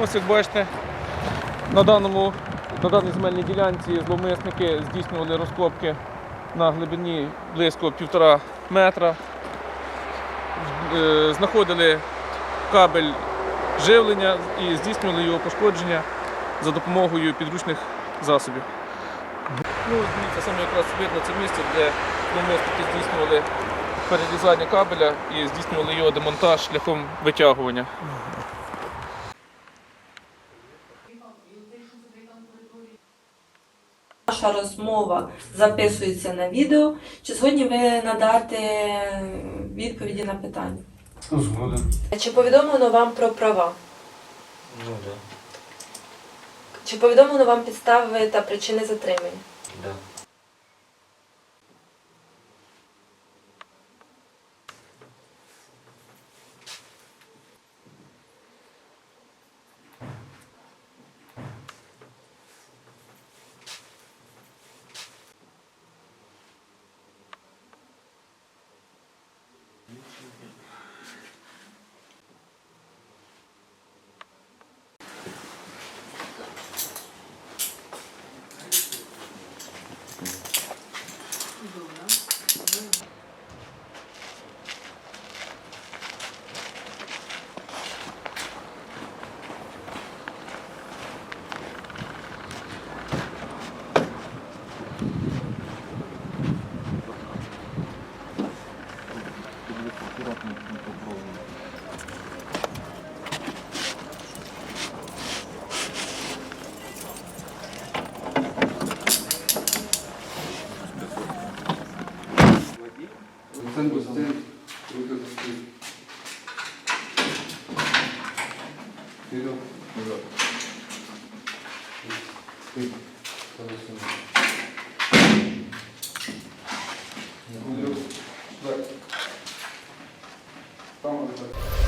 Ось як бачите, на, даному, на даній земельній ділянці зловмисники здійснювали розкопки на глибині близько півтора метра. Е, Знаходили кабель живлення і здійснювали його пошкодження за допомогою підручних засобів. Ну, дивіться, саме якраз видно це місце, де зловмисники здійснювали перерізання кабеля і здійснювали його демонтаж шляхом витягування. Наша розмова записується на відео. Чи згодні ви надати відповіді на питання? Згоден. Чи повідомлено вам про права? Ну да, Чи повідомлено вам підстави та причини затримання? да. Олександр Костянтин, рука за спину. Вперед. Назад. Спину. Колесо. Tamam.